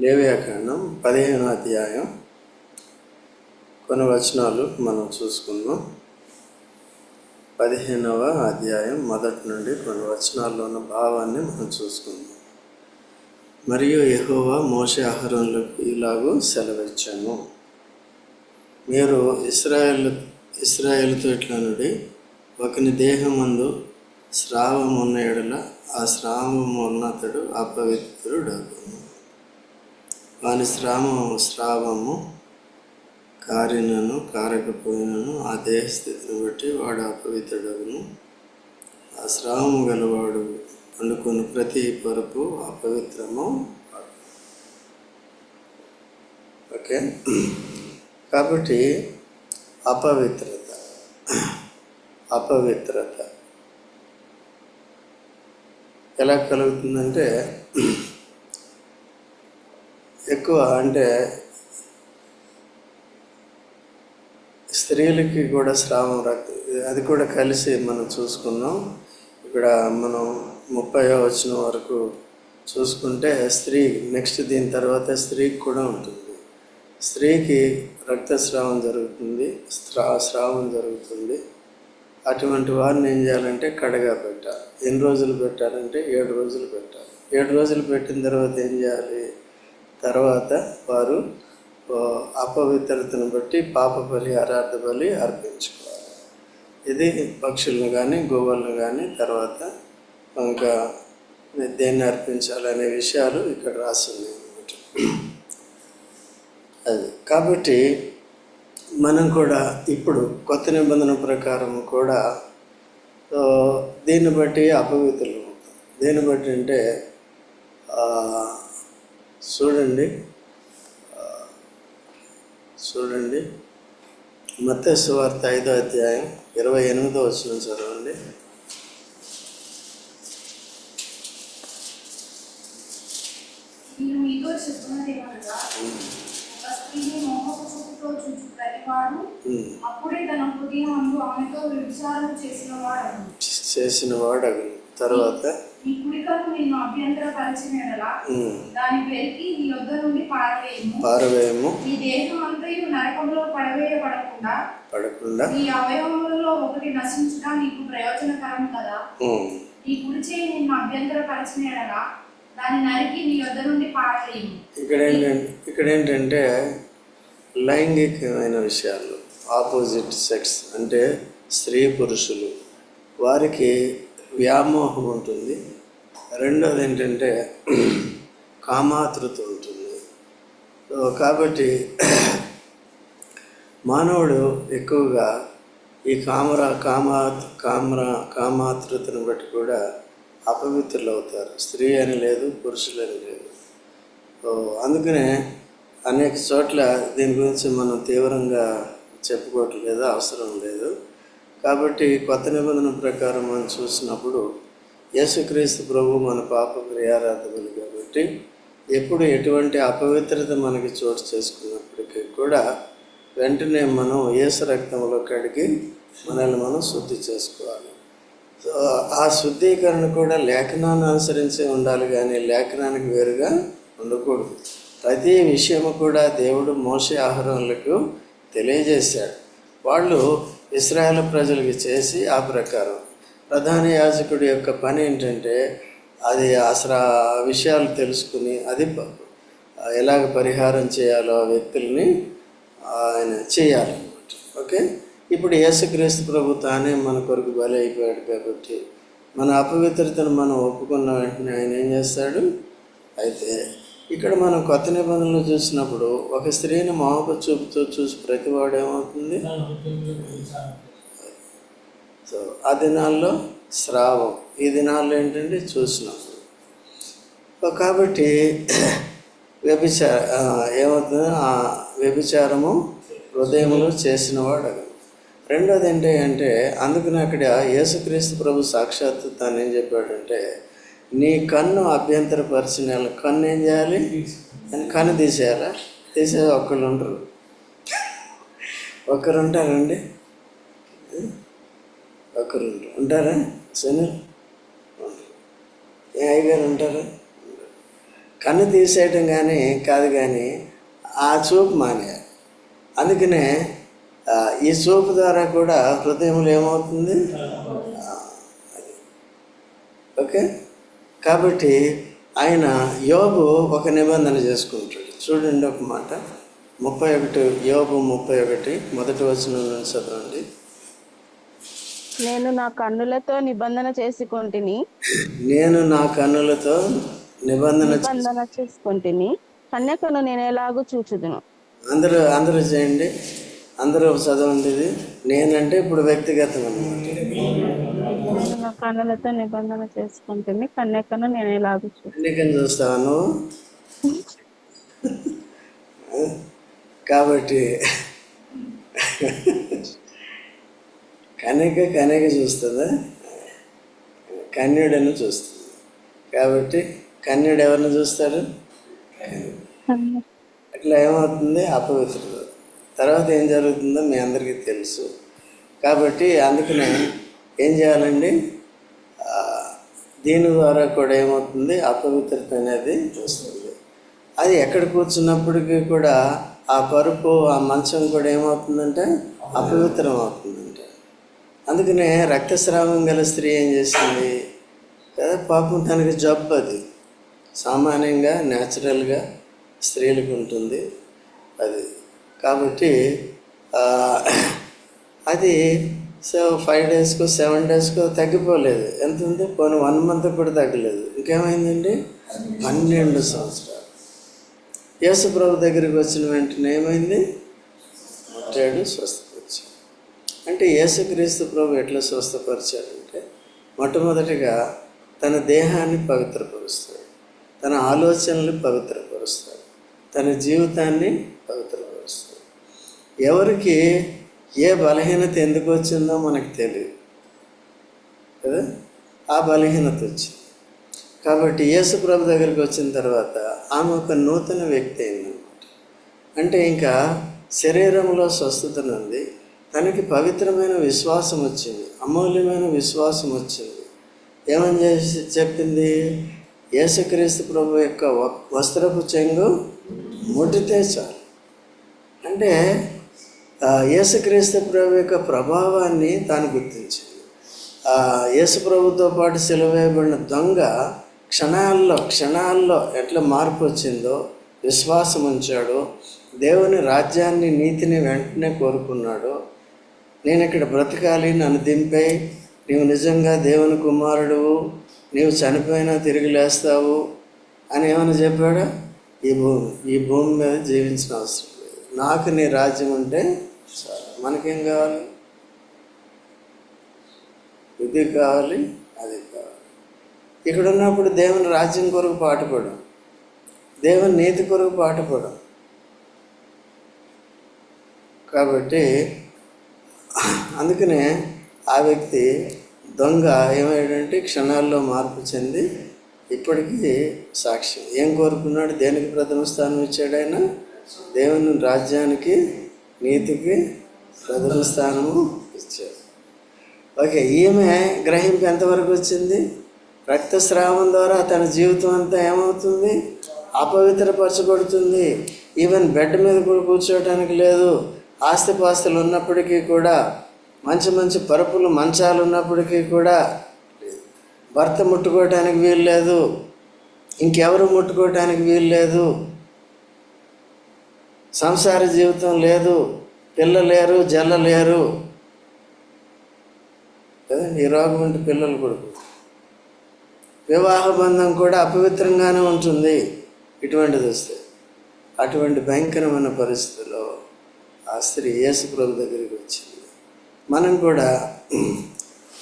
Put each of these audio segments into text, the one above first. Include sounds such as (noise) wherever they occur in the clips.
లేవ్యాకాండం పదిహేనో అధ్యాయం. కొన్ని వచనాలు మనం చూసుకుందాం. పదిహేనవ అధ్యాయం మొదటి నుండి కొన్ని వచనాల్లో ఉన్న భావాన్ని మనం చూసుకుందాం. మరియు ఎహోవా మోషే ఆహారంలకు ఇలాగూ సెలవిచ్చాను. మీరు ఇస్రాయల్ ఇస్రాయేల్తో ఇట్లా నుండి ఒకని దేహమందు స్రావం ఉన్న ఎడల ఆ స్రావం ఉన్నతడు అపవిత్రుడగును. వాని స్రావము స్రావము కారినను కారకపోయినను ఆ దేహస్థితిని బట్టి వాడు అపవిత్రుడగును. ఆ శ్రావము గలవాడు పండుకొని ప్రతి పరుపు అపవిత్రము. ఓకే? కాబట్టి అపవిత్రత అపవిత్రత ఎలా కలుగుతుందంటే ఎక్కువ అంటే స్త్రీలకి కూడా స్రావం రక్త అది కూడా కలిసి మనం చూసుకున్నాం. ఇక్కడ మనం ముప్పై వచ్చిన వరకు చూసుకుంటే స్త్రీ నెక్స్ట్ దీని తర్వాత స్త్రీకి కూడా ఉంటుంది. స్త్రీకి రక్తస్రావం జరుగుతుంది స్రా స్రావం జరుగుతుంది. అటువంటి వారిని ఏం చేయాలంటే కడగా పెట్టాలి. ఎన్ని రోజులు పెట్టాలంటే? ఏడు రోజులు పెట్టాలి. ఏడు రోజులు పెట్టిన తర్వాత ఏం చేయాలి? తర్వాత వారు అపవిత్రతను బట్టి పాప బలి అరార్థ బలి అర్పించుకోవాలి. ఇది పక్షులను కానీ గోవులను కానీ తర్వాత ఇంకా దేన్ని అర్పించాలనే విషయాలు ఇక్కడ రాసింది అన్నమాట. అది. కాబట్టి మనం కూడా ఇప్పుడు కొత్త నిబంధన ప్రకారం కూడా దీన్ని బట్టి అపవిత్రులు దీన్ని బట్టి అంటే చూడండి. చూడండి. మత్తయి వార్త ఐదో అధ్యాయం ఇరవై ఎనిమిదో వచ్చిన చదవండి. చేసిన వాడు తర్వాత? నీ కుడికను నిన్ను అభ్యంతరపరిచిన ఎడల ఉమ్, దాని పెరికి నీ యొద్ద నుండి పారవేయము. పారవేయము. నీ దేహం అంతయు నరకంలో పడవేయబడకుండా పడకుండా నీ అవయవములలో ఒకటి నశించుట నీకు ప్రయోజనకరం కదా. ఉమ్, నీ కుడి చేయి నిన్ను అభ్యంతరపరిచిన ఎడల దాని నరికి నీ యొద్ద నుండి పారవేయము. ఇక్కడ ఏంటంటే ఇక్కడ ఏంటంటే లైంగికమైన విషయాలు ఆపోజిట్ సెక్స్ అంటే స్త్రీ పురుషులు. వారికి వ్యామోహం ఉంటుంది. రెండోది ఏంటంటే కామాతృత ఉంటుంది. కాబట్టి మానవుడు ఎక్కువగా ఈ కామరా కామా కామరా కామాతృతను బట్టి కూడా అపవిత్రులు అవుతారు. స్త్రీ అని లేదు పురుషులని లేదు. అందుకనే అనేక చోట్ల దీని గురించి మనం తీవ్రంగా చెప్పుకోవట్లేదు అవసరం లేదు. కాబట్టి కొత్త నిబంధన ప్రకారం మనం చూసినప్పుడు యేసుక్రీస్తు ప్రభు మన పాప క్రియారాధకులు కాబట్టి ఎప్పుడు ఎటువంటి అపవిత్రత మనకి చోటు చేసుకున్నప్పటికీ కూడా వెంటనే మనం యేసు రక్తంలో కడిగి మనల్ని మనం శుద్ధి చేసుకోవాలి. సో ఆ శుద్ధీకరణ కూడా లేఖనాన్ని అనుసరించి ఉండాలి కానీ లేఖనానికి వేరుగా ఉండకూడదు. ప్రతి విషయము కూడా దేవుడు మోసే ఆహారాలకు తెలియజేశాడు. వాళ్ళు ఇస్రాయేల్ ప్రజలకి చేసి ఆ ప్రకారం ప్రధాన యాజకుడి యొక్క పని ఏంటంటే అది అసలు విషయాలు తెలుసుకుని అది ప- ఎలాగ పరిహారం చేయాలో ఆ వ్యక్తుల్ని ఆయన చేయాలన్నమాట ఓకే? ఇప్పుడు యేసుక్రీస్తు ప్రభు తానే మన కొరకు బలి అయిపోయాడు కాబట్టి మన అపవిత్రతను మనం ఒప్పుకున్న వెంటనే ఆయన ఏం చేస్తాడు? అయితే ఇక్కడ మనం కొత్త నిబంధనలు చూసినప్పుడు ఒక స్త్రీని మోహపు చూపుతో చూసి ప్రతివాడు ఏమవుతుంది? సో ఆ దినాల్లో స్రావం ఈ దినాల్లో ఏంటంటే చూసినప్పుడు కాబట్టి (clears throat) వ్యభిచార ఏమవుతుంది? ఆ వ్యభిచారము హృదయంలో చేసిన వాడు రెండోది ఏంటి అంటే అందుకని అక్కడ యేసుక్రీస్తు ప్రభు సాక్షాత్తు తను ఏం చెప్పాడంటే నీ కన్ను అభ్యంతరపరిచిన వాళ్ళ కన్ను ఏం చేయాలి? అని కన్ను తీసేయాలా? తీసే ఒకళ్ళు ఉండరు. ఒకరు ఉంటారండి? ఒకరు ఉంటారు. ఉంటారా? సునీల్ ఏ అయ్యగారు ఉంటారా? కన్ను తీసేయటం కానీ కాదు కానీ ఆ చూపు మానేయాలి. అందుకనే ఈ చూపు ద్వారా కూడా హృదయంలో ఏమవుతుంది? ఓకే? కాబట్టి ఆయన యోబు ఒక నిబంధన చేసుకుంటాడు. చూడండి ఒక మాట. ముప్పై ఒకటి యోబు ముప్పై ఒకటి మొదటి వచనం నుంచి చదవండి. నేను నా కన్నులతో నిబంధన చేసుకుంటుని. నేను నా కన్నులతో నిబంధన నిబంధన చేసుకుంటుని. కన్యకను నేను ఎలాగూ చూచుదును. అందరూ అందరూ చేయండి. అందరూ చదవండి ఇది. నేనంటే ఇప్పుడు వ్యక్తిగతం అన్నమాట నేను నా కన్నులతో నిబంధన చేసుకుంటుని కన్యకను నేను ఎలాగూ చూ ఎన్నికని చూస్తావా నువ్వు? (laughs) కాబట్టి కనిక కనిక చూస్తుందా? కన్యుడని చూస్తుంది. కాబట్టి కన్యుడు ఎవరిని చూస్తాడు? అట్లా ఏమవుతుంది? అపవిత్రత తర్వాత ఏం జరుగుతుందో మీ అందరికీ తెలుసు. కాబట్టి అందుకనే ఏం చేయాలండి? దీని ద్వారా కూడా ఏమవుతుంది? అపవిత్రత అనేది వస్తుంది. అది ఎక్కడ కూర్చున్నప్పటికీ కూడా ఆ పరుపు ఆ మంచం కూడా ఏమవుతుందంటే అపవిత్రం అవుతుందంటే అందుకనే రక్తస్రావం గల స్త్రీ ఏం చేసింది కదా పాపం తనకి జబ్బు అది. సామాన్యంగా న్యాచురల్గా స్త్రీలకు ఉంటుంది అది. కాబట్టి అది సో ఫైవ్ డేస్కో సెవెన్ డేస్కో తగ్గిపోలేదు. ఎంత ఉంది? పోనీ వన్ మంత్ కూడా తగ్గలేదు. ఇంకేమైందండి? పన్నెండు సంవత్సరాలు. యేసు ప్రభు దగ్గరికి వచ్చిన వెంటనే ఏమైంది? ముట్టాడు స్వస్థ అంటే యేసుక్రీస్తు ప్రభు ఎట్లా స్వస్థపరిచాడంటే మొట్టమొదటిగా తన దేహాన్ని పవిత్రపరుస్తాడు. తన ఆలోచనలు పవిత్రపరుస్తాడు. తన జీవితాన్ని పవిత్రపరుస్తాడు. ఎవరికి ఏ బలహీనత ఎందుకు వచ్చిందో మనకు తెలియదు. కదా? ఆ బలహీనత వచ్చింది. కాబట్టి యేసు ప్రభు దగ్గరికి వచ్చిన తర్వాత ఆమె ఒక నూతన వ్యక్తి అయిందన్నమాట అంటే ఇంకా శరీరంలో స్వస్థతనుంది తనకి పవిత్రమైన విశ్వాసం వచ్చింది అమూల్యమైన విశ్వాసం వచ్చింది. ఏమని చేసి చెప్పింది? యేసుక్రీస్తు ప్రభు యొక్క వస్త్రపు చెంగు ముట్టితే చాలు. అంటే యేసుక్రీస్తు ప్రభు యొక్క ప్రభావాన్ని తాను గుర్తించింది. యేసు ప్రభుతో పాటు సెలవేయబడిన దొంగ క్షణాల్లో క్షణాల్లో ఎట్లా మార్పు వచ్చిందో విశ్వాసం ఉంచాడు దేవుని రాజ్యాన్ని నీతిని వెంటనే కోరుకున్నాడు నేను ఇక్కడ బ్రతకాలి నన్ను దింపే? నీవు నిజంగా దేవుని కుమారుడు నీవు చనిపోయినా తిరిగి లేస్తావు అని ఏమైనా చెప్పాడా? ఈ భూమి ఈ భూమి మీద జీవించిన అవసరం లేదు. నాకు నీ రాజ్యం ఉంటే మనకేం కావాలి? ఇది కావాలి అది కావాలి. ఇక్కడ ఉన్నప్పుడు దేవుని రాజ్యం కొరకు పాటుపడం. దేవుని నీతి కొరకు పాటుపడం. కాబట్టి అందుకనే ఆ వ్యక్తి దొంగ ఏమయ్యాడంటే క్షణాల్లో మార్పు చెంది ఇప్పటికీ సాక్ష్యం ఏం కోరుకున్నాడు? దేనికి ప్రథమ స్థానం ఇచ్చాడు ఆయన? దేవుని రాజ్యానికి నీతికి ప్రథమ స్థానము ఇచ్చాడు. ఓకే ఈమె గ్రహింపు ఎంతవరకు వచ్చింది? రక్తస్రావం ద్వారా తన జీవితం అంతా ఏమవుతుంది? అపవిత్రపరచబడుతుంది. ఈవెన్ బెడ్ మీద కూడా కూర్చోవడానికి లేదు. ఆస్తిపాస్తులు ఉన్నప్పటికీ కూడా మంచి మంచి పరుపులు మంచాలు ఉన్నప్పటికీ కూడా భర్త ముట్టుకోవటానికి వీలు లేదు. ఇంకెవరు ముట్టుకోవటానికి వీలు లేదు. సంసార జీవితం లేదు. పిల్ల లేరు జల్ల లేరు. కదండి ఈ రోగం ఉంటే పిల్లలు కొడుకు. వివాహ బంధం కూడా అపవిత్రంగానే ఉంటుంది. ఇటువంటిది వస్తే అటువంటి భయంకరమైన పరిస్థితుల్లో స్త్రీ యేసు ప్రభు దగ్గరికి వచ్చింది. మనం కూడా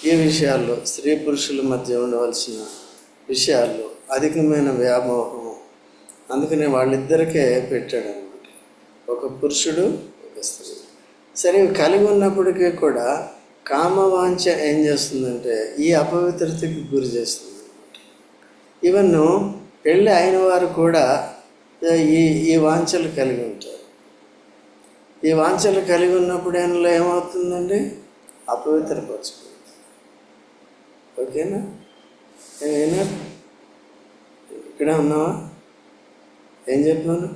ఈ విషయాల్లో స్త్రీ పురుషుల మధ్య ఉండవలసిన విషయాల్లో అధికమైన వ్యామోహం అందుకనే వాళ్ళిద్దరికే పెట్టాడు అనమాట ఒక పురుషుడు ఒక స్త్రీ. సరే కలిగి ఉన్నప్పటికీ కూడా కామవాంఛ ఏం చేస్తుందంటే ఈ అపవిత్రతకి గురి చేస్తుంది ఈవెన్ పెళ్ళి అయిన వారు కూడా ఈ ఈ వాంఛలు కలిగి ఉంటారు. ఈ వాంఛలు కలిగి ఉన్నప్పుడు ఆయనలో ఏమవుతుందండి? అపవిత్రపరచుకుంటుంది ఓకేనా? ఏమైనా? ఇక్కడే ఉన్నావా? ఏం చెప్పాను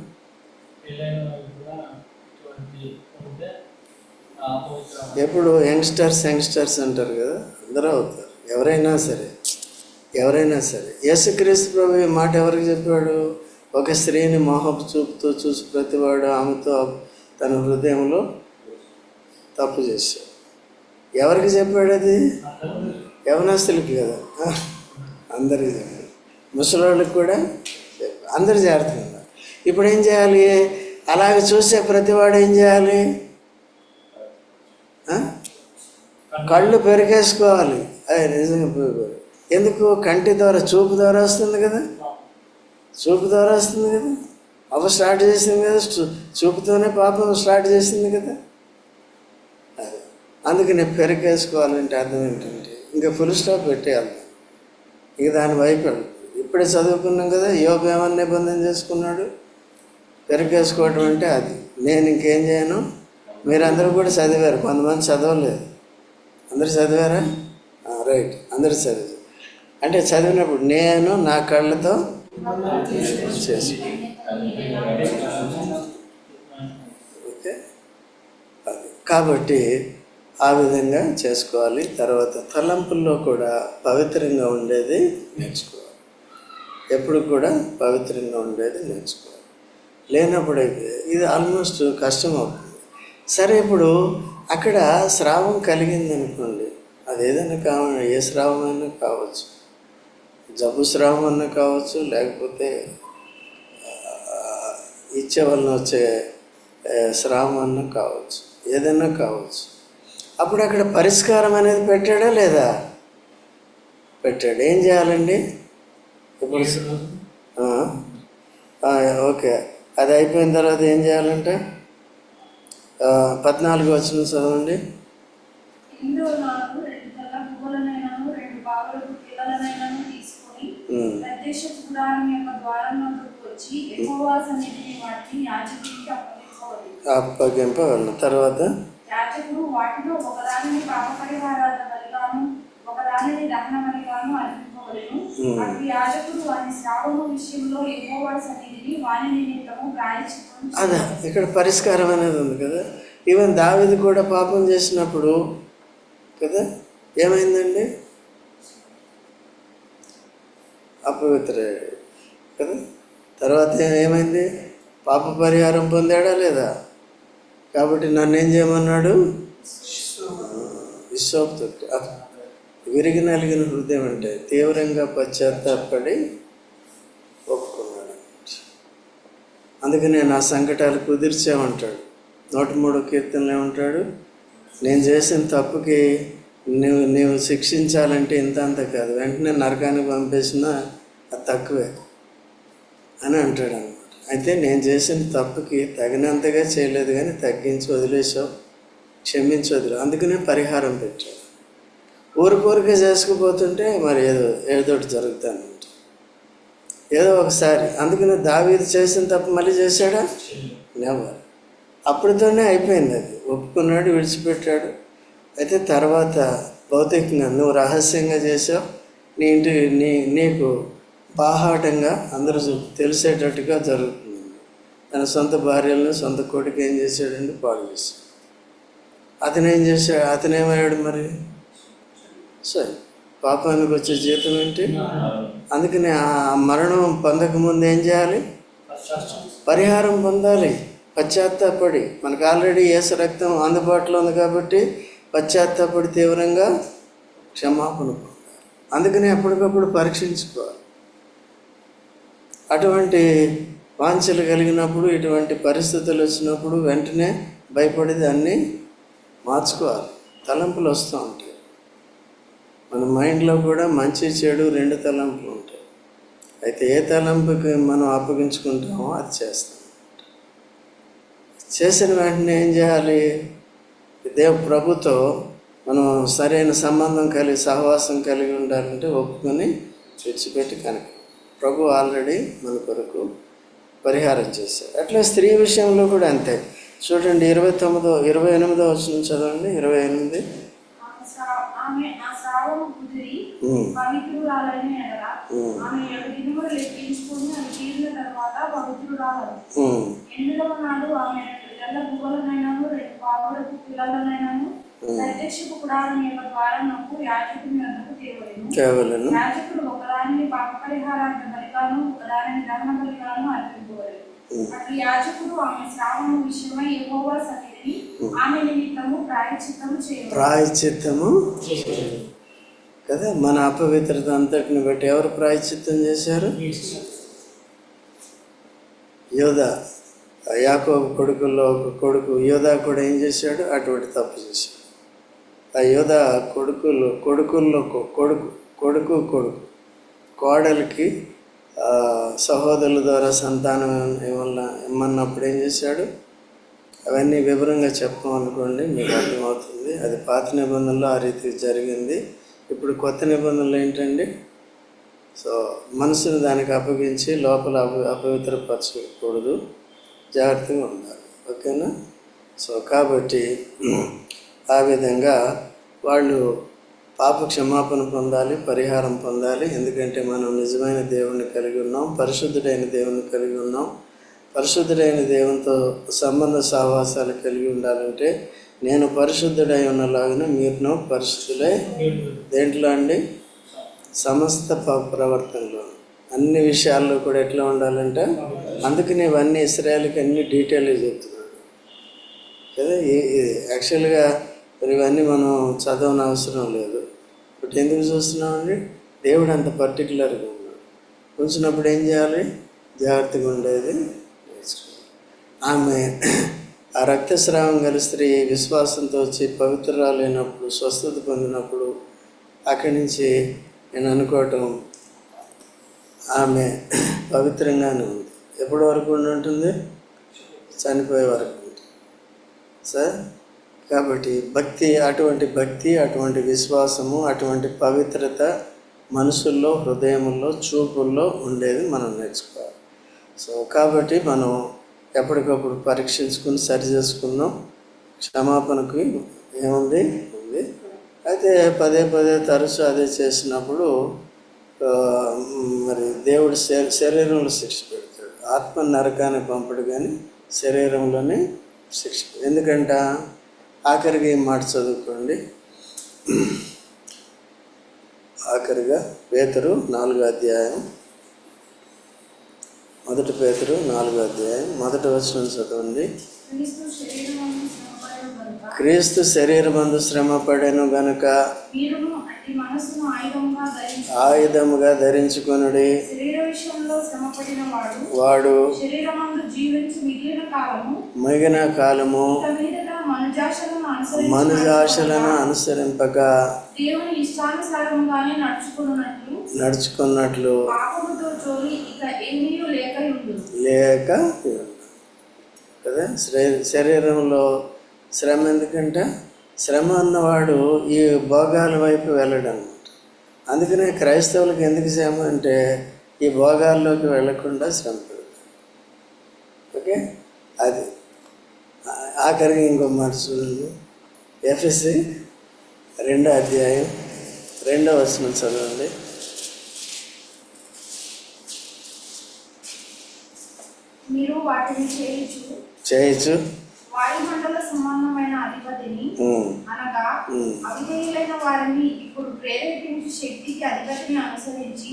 ఎప్పుడు యంగ్స్టర్స్ యంగ్స్టర్స్ అంటారు కదా అందరూ అవుతారు. ఎవరైనా సరే ఎవరైనా సరే. యేసుక్రీస్తు ప్రభు ఈ మాట ఎవరికి చెప్పాడు? ఒక స్త్రీని మోహపు చూపుతూ చూసి ప్రతివాడు ఆమెతో తన హృదయంలో తప్పు చేశాడు. ఎవరికి చెప్పాడు అది? యవనస్తులకి కదా. ఆ, అందరికి చెప్పాడు. ముసలోళ్ళకి కూడా చెప్పాడు. అందరు జాగ్రత్తగా ఇప్పుడు ఏం చేయాలి? అలాగ చూసే ప్రతివాడు ఏం చేయాలి? కళ్ళు పెరిగేసుకోవాలి. అది నిజంగా ఎందుకు? కంటి ద్వారా చూపు ద్వారా వస్తుంది కదా. చూపు ద్వారా వస్తుంది కదా. అవ స్టార్ట్ చేసింది కదా చూ- చూపుతోనే పాపం స్టార్ట్ చేసింది కదా. అది. అందుకని పెరిగేసుకోవాలంటే అర్థం ఏంటంటే ఇంకా ఫుల్ స్టాప్ పెట్టేయాలి. ఇక దాని వైపు ఇప్పుడే చదువుకున్నాం కదా యోగ ఏమన్నా నిబంధన చేసుకున్నాడు? పెరకేసుకోవటం అంటే అది. నేను ఇంకేం చేయను? మీరందరూ కూడా చదివారు. కొంతమంది చదవలేదు. అందరు చదివారా? రైట్ అందరు చదివారు. అంటే చదివినప్పుడు నేను నా కళ్ళతో చేసి ఓకే. కాబట్టి ఆ విధంగా చేసుకోవాలి. తర్వాత తలంపుల్లో కూడా పవిత్రంగా ఉండేది నేర్చుకోవాలి. ఎప్పుడు కూడా పవిత్రంగా ఉండేది నేర్చుకోవాలి. లేనప్పుడైతే ఇది ఆల్మోస్ట్ కష్టం అవుతుంది సరే ఇప్పుడు అక్కడ స్రావం కలిగింది అనుకోండి అది ఏదైనా కావాలి ఏ స్రావం అయినా కావచ్చు. జబ్బు స్రావం అన్నా కావచ్చు లేకపోతే ఇచ్చే వలన వచ్చే అన్నా కావచ్చు ఏదైనా కావచ్చు. అప్పుడు అక్కడ పరిష్కారం అనేది పెట్టాడా లేదా? పెట్టాడు. ఏం చేయాలండి? ఇప్పుడు ఆ, ఆ, ఓకే. అది అయిపోయిన తర్వాత ఏం చేయాలంటే పద్నాలుగు వచ్చిన చదవండి. తీసుకొని ఉమ్. ప్రత్యక్ష గుడారం యొక్క ద్వారం వద్దకు వచ్చి ఎక్కువ సన్నిధిని వాటిని యాజకుడికి అప్పగించవాలి అప్పగింప వెళ్ళిన తర్వాత అదే ఇక్కడ పరిష్కారం అనేది ఉంది కదా. ఈవెన్ దావిది కూడా పాపం చేసినప్పుడు కదా ఏమైందండి? అపవిత్ర కదా? తర్వాత ఏమైంది? పాప పరిహారం పొందాడా లేదా? కాబట్టి నన్ను ఏం చేయమన్నాడు విశ్వప్తు విరిగి నలిగిన హృదయం అంటే తీవ్రంగా పశ్చాత్తాపడి ఒప్పుకున్నాడు అందుకనే నా సంకటాలు కుదిర్చామంటాడు. నూట మూడు కీర్తనలు ఏమంటాడు? నేను చేసిన తప్పుకి నువ్వు నీవు శిక్షించాలంటే ఇంత అంత కాదు. వెంటనే నరకానికి పంపేసినా అది తక్కువే. అని అంటాడు అనమాట అయితే నేను చేసిన తప్పుకి తగినంతగా చేయలేదు కానీ తగ్గించి వదిలేసావు క్షమించి వదిలేవు అందుకనే పరిహారం పెట్టాడు ఊరికూరికే చేసుకుపోతుంటే మరి ఏదో ఏదో ఒకటి జరుగుతానంట ఏదో ఒకసారి. అందుకనే దావీదు చేసిన తప్పు మళ్ళీ చేశాడా? నెవర్ అప్పటితోనే అయిపోయింది అది. ఒప్పుకున్నాడు విడిచిపెట్టాడు. అయితే తర్వాత భౌతికంగా నువ్వు రహస్యంగా చేసావు నీ ఇంటి నీ నీకు బాహాటంగా అందరూ తెలిసేటట్టుగా జరుగుతుంది తన సొంత భార్యలను సొంత కొడుకు ఏం చేశాడండి? పాడు చేశాడు. అతను ఏం చేశాడు? అతనేమయ్యాడు మరి? సరే పాపానికి వచ్చే జీతం ఏంటి? అందుకని ఆ మరణం పొందకముందు ఏం చేయాలి? పరిహారం పొందాలి. పశ్చాత్తాపడి మనకు ఆల్రెడీ ఏస రక్తం అందుబాటులో ఉంది కాబట్టి పశ్చాత్తాపడి తీవ్రంగా క్షమాపణ అందుకని ఎప్పటికప్పుడు పరీక్షించుకోవాలి. అటువంటి వాంఛలు కలిగినప్పుడు ఇటువంటి పరిస్థితులు వచ్చినప్పుడు వెంటనే భయపడి దాన్ని మార్చుకోవాలి. తలంపులు వస్తూ ఉంటాయి. మన మైండ్లో కూడా మంచి చెడు రెండు తలంపులు ఉంటాయి. అయితే ఏ తలంపుకి మనం అప్పగించుకుంటామో అది చేస్తాం. చేసిన వెంటనే ఏం చేయాలి? దేవ ప్రభుతో మనం సరైన సంబంధం కలిగి సహవాసం కలిగి ఉండాలంటే ఒప్పుకొని విడిచిపెట్టి కనుక ప్రభు ఆల్రెడీ మన కొరకు పరిహారం చేశారు అట్లా స్త్రీ విషయంలో కూడా అంతే. చూడండి ఇరవై తొమ్మిదో ఇరవై ఎనిమిదో వచ్చిన చదవండి. ఇరవై ఎనిమిది. ఎడల నాడు ఆమె గువ్వలనైనాను రెండు పావులకు పిల్లలనైనాను ప్రత్యక్షపు గుడారం యొక్క ద్వారమునకు యాజకుని వద్దకు తేవలెను. కేవలం యాజకుడు ఒకదానిని పాప పరిహారార్థ బలిగాను ఒకదానిని దహన బలిగాను అర్పింపవలెను అట్లు యాజకుడు ఆమె శ్రావణము విషయమై యెహోవా సన్నిధిని ఆమె నిమిత్తము ప్రాయశ్చిత్తము చేయవలెను. ప్రాయశ్చిత్తము? కదా మన అపవిత్రత అంతటిని బట్టి ఎవరు ప్రాయశ్చిత్తం చేశారు? యోధ. యాకోబు కొడుకుల్లో ఒక కొడుకు యోధ కూడా ఏం చేశాడు? అటువంటి తప్పు చేశాడు. ఆ యోధ కొడుకులు కొడుకుల్లో కొ- కొడుకు కొడుకు కొడుకు కోడలికి సహోదరుల ద్వారా సంతానం ఏమన్నా ఇమ్మన్నప్పుడు ఏం చేశాడు? అవన్నీ వివరంగా చెప్పమనుకోండి మీకు అర్థమవుతుంది. అది పాత నిబంధనలో ఆ రీతి జరిగింది. ఇప్పుడు కొత్త నిబంధనలు ఏంటండి? సో మనసును దానికి అప్పగించి లోపల అప అపవిత్రపరచకూడదు. జాగ్రత్తగా ఉండాలి. ఓకేనా? సో కాబట్టి ఆ విధంగా వాళ్ళు పాప క్షమాపణ పొందాలి పరిహారం పొందాలి. ఎందుకంటే మనం నిజమైన దేవుణ్ణి కలిగి ఉన్నాం పరిశుద్ధుడైన దేవుణ్ణి కలిగి ఉన్నాం. పరిశుద్ధుడైన దేవునితో సంబంధ సహవాసాలు కలిగి ఉండాలంటే నేను పరిశుద్ధుడై ఉన్నలాగిన మీరును పరిశుద్ధులై దేంట్లో అండి? సమస్త ప- ప్రవర్తనలో. అన్ని విషయాల్లో కూడా ఎట్లా ఉండాలంటే అందుకని ఇవన్నీ ఇస్రాయల్కి అన్ని డీటెయిల్గా చెప్తున్నాడు. కదా ఈ యాక్చువల్గా మరి ఇవన్నీ మనం చదవని అవసరం లేదు. బట్ ఎందుకు చూస్తున్నామండి? దేవుడు అంత పర్టికులర్గా ఉన్నాడు. ఉంచినప్పుడు ఏం చేయాలి? జాగ్రత్తగా ఉండేది. ఆమె ఆ రక్తస్రావం గల స్త్రీ విశ్వాసంతో వచ్చి పవిత్రాలైనప్పుడు స్వస్థత పొందినప్పుడు అక్కడి నుంచి నేను అనుకోవటం ఆమె పవిత్రంగానే ఉంది. ఎప్పటి వరకు ఉండి ఉంటుంది? చనిపోయే వరకు ఉంటుంది. సార్? కాబట్టి భక్తి అటువంటి భక్తి అటువంటి విశ్వాసము అటువంటి పవిత్రత మనసుల్లో హృదయంలో చూపుల్లో ఉండేది మనం నేర్చుకోవాలి. సో కాబట్టి మనం ఎప్పటికప్పుడు పరీక్షించుకుని సరి చేసుకున్నాం. క్షమాపణకి ఏముంది? ఉంది. అయితే పదే పదే తరచు అదే చేసినప్పుడు మరి దేవుడు శరీరంలో శిక్ష పెడతాడు. ఆత్మ నరకాన్ని పంపడు కానీ శరీరంలోనే శిక్ష ఎందుకంట? ఆఖరికి ఈ మాట చదువుకోండి? ఆఖరిగా పేతురు నాలుగో అధ్యాయం. మొదటి పేతురు నాలుగో అధ్యాయం. మొదటి వచనం చదవండి. క్రీస్తు శరీరమందు శ్రమ పడెను గనుక ఆయుధముగా ధరించుకొనుడి. వాడు మిగిలిన కాలము మనుజాశలను అనుసరింపక దేవుని ఇష్టానుసారముగానే నడుచుకున్నట్లు లేక కదా? శరీ- శరీరంలో శ్రమ ఎందుకంటే? శ్రమ అన్నవాడు ఈ భోగాల వైపు వెళ్ళడం అనమాట అందుకనే క్రైస్తవులకు ఎందుకు శ్రమ అంటే ఈ భోగాల్లోకి వెళ్ళకుండా శ్రమ ఓకే? అది ఆఖరికి ఇంకో మాట చూడండి. ఎఫ్ఎస్సి రెండో అధ్యాయం రెండో వచనం చదవండి. మీరు వాటిని చేయించు. చేయొచ్చు వాయుమండల సంబంధమైన అధిపతిని అనగా అవిధేయులైన వారిని ఇప్పుడు ప్రేరేపించి శక్తికి అధిపతిని అనుసరించి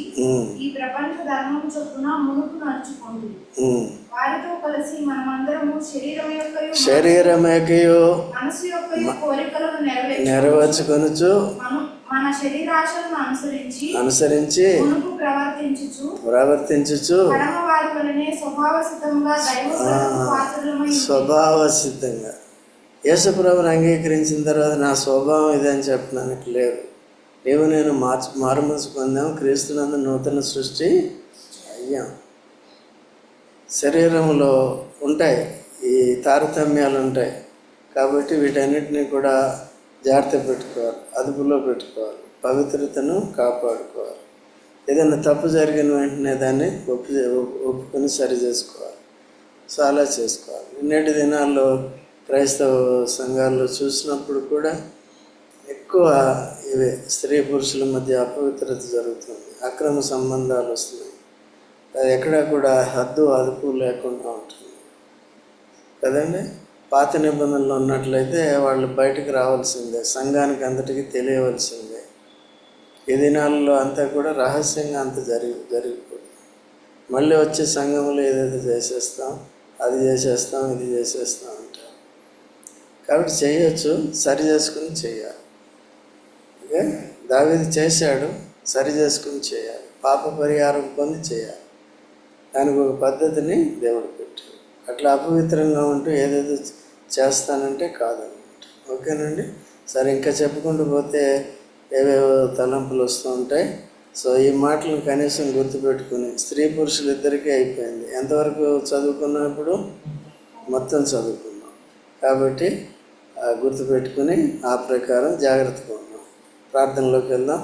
ఈ ప్రపంచ ధర్మం చొప్పున మునుపు నడుచుకోండి ఉమ్. వారితో కలిసి మనమందరము శరీరం యొక్క శరీరమేకయు మనసు యొక్క కోరికలను నెరవేర్చు నెరవేర్చుకొనుచు మనం శరీరాశలను అనుసరించి అనుసరించి ప్రవర్తించుచు స్వభావ సిద్ధంగా యేసుప్రభుని అంగీకరించిన తర్వాత నా స్వభావం ఇదని చెప్పడానికి లేదు. నీవు నేను మార్చు మారుమనసు పొందాం క్రీస్తునందు నూతన సృష్టి అయ్యాం. శరీరంలో ఉంటాయి. ఈ తారతమ్యాలు ఉంటాయి. కాబట్టి వీటన్నిటిని కూడా జాగ్రత్త పెట్టుకోవాలి అదుపులో పెట్టుకోవాలి పవిత్రతను కాపాడుకోవాలి. ఏదైనా తప్పు జరిగిన వెంటనే దాన్ని ఒప్పు ఒప్పుకొని సరి చేసుకోవాలి. సో అలా చేసుకోవాలి. నేటి దినాల్లో క్రైస్తవ సంఘాల్లో చూసినప్పుడు కూడా ఎక్కువ ఇవే స్త్రీ పురుషుల మధ్య అపవిత్రత జరుగుతుంది అక్రమ సంబంధాలు వస్తున్నాయి. అది ఎక్కడా కూడా హద్దు అదుపు లేకుండా ఉంటుంది. కదండి? పాత నిబంధనలు ఉన్నట్లయితే వాళ్ళు బయటకు రావాల్సిందే సంఘానికి అంతటికీ తెలియవలసిందే. ఈ దినాల్లో అంతా కూడా రహస్యంగా అంత జరిగి జరిగిపోతుంది. మళ్ళీ వచ్చే సంఘంలో ఏదైతే చేసేస్తాం అది చేసేస్తాం ఇది చేసేస్తాం అంటారు. కాబట్టి చేయొచ్చు సరి చేసుకుని చేయాలి. ఓకే? దావీది చేశాడు సరి చేసుకుని చేయాలి. పాప పరిహారం పొంది చేయాలి. దానికి ఒక పద్ధతిని దేవుడు పెట్టాడు. అట్లా అపవిత్రంగా ఉంటూ ఏదైతే చేస్తానంటే కాదనమాట. ఓకేనండి? సరే ఇంకా చెప్పుకుంటూ పోతే ఏవేవో తలంపులు వస్తూ ఉంటాయి. సో ఈ మాటలను కనీసం గుర్తుపెట్టుకుని స్త్రీ పురుషులు ఇద్దరికీ అయిపోయింది. ఎంతవరకు చదువుకున్నాం ఇప్పుడు? మొత్తం చదువుకున్నాం కాబట్టి గుర్తుపెట్టుకుని ఆ ప్రకారం జాగ్రత్తగా ఉన్నాం ప్రార్థనలోకి వెళ్దాం.